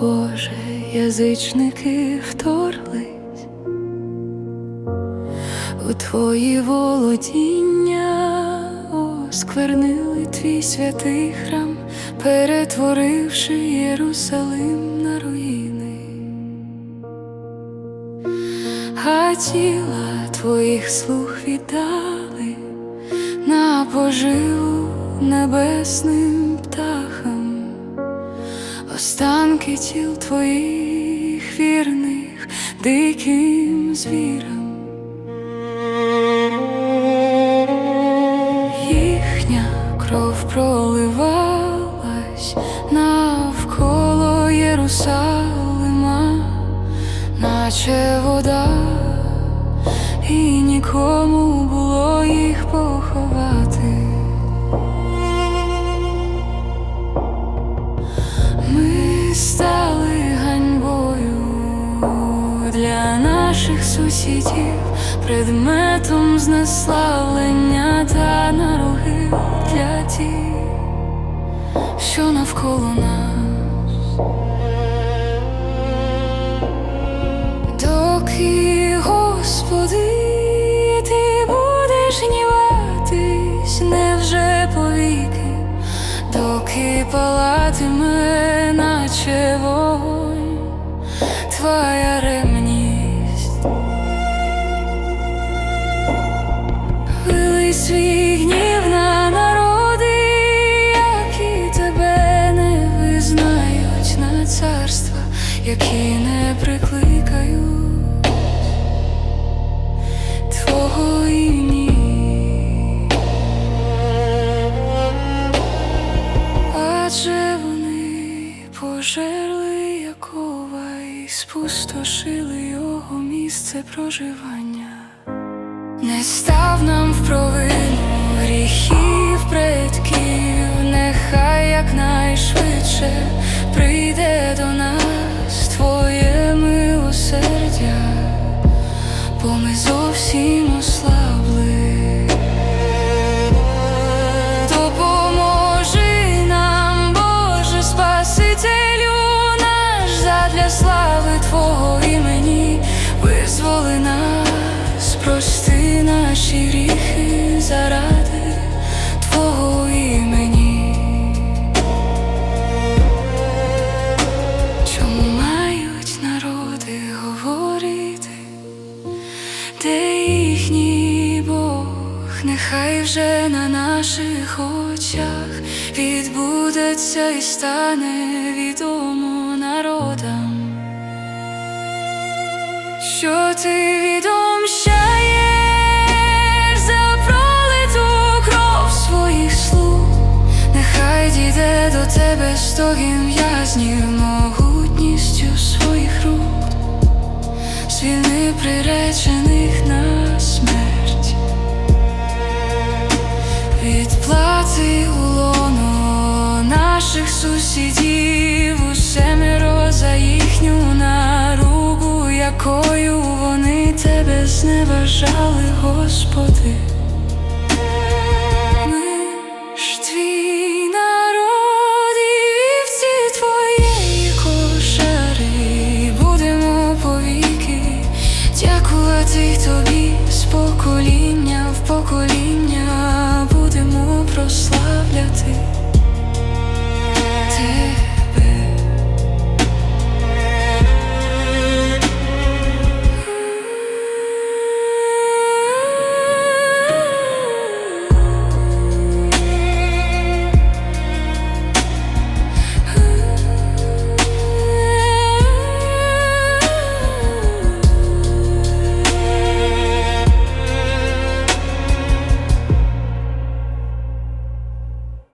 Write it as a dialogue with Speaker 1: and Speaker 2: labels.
Speaker 1: Боже, язичники вторглись у твої володіння, осквернили твій святий храм, перетворивши Єрусалим на руїни, а тіла твоїх слуг віддали на поживу небесним птахам, останки тіл твоїх вірних диким звірам. Їхня кров проливалась навколо Єрусалима, наче вода, і нікому було наших сусідів, предметом знеславлення та наруги для тих, що навколо нас. Доки, Господи, ти будеш гніватись, невже повіки, доки палатиме, наче вогонь, твоя ремність. Вили свій гнів на народи, які тебе не визнають на царства, які не прикликають твого імені. Адже вони пожерли Якова і спустошили його місце проживання. Не став нам в провину гріхів предків, нехай якнайшвидше прийде до нас Твоє милосердя, бо ми зовсім ослабли. Допоможи нам, Боже, Спасителю наш, задля слави Твого імені, визволи нас, наші гріхи заради Твого імені. Чому мають народи говорити? Де їхній Бог, нехай вже на наших очах відбудеться і стане відомо народам, що ти відомщаєш стогін в'язнів могутністю своїх рук звільни приречених на смерть, відплати у лоно наших сусідів у семеро за їхню наругу, якою вони тебе зневажали, Господи.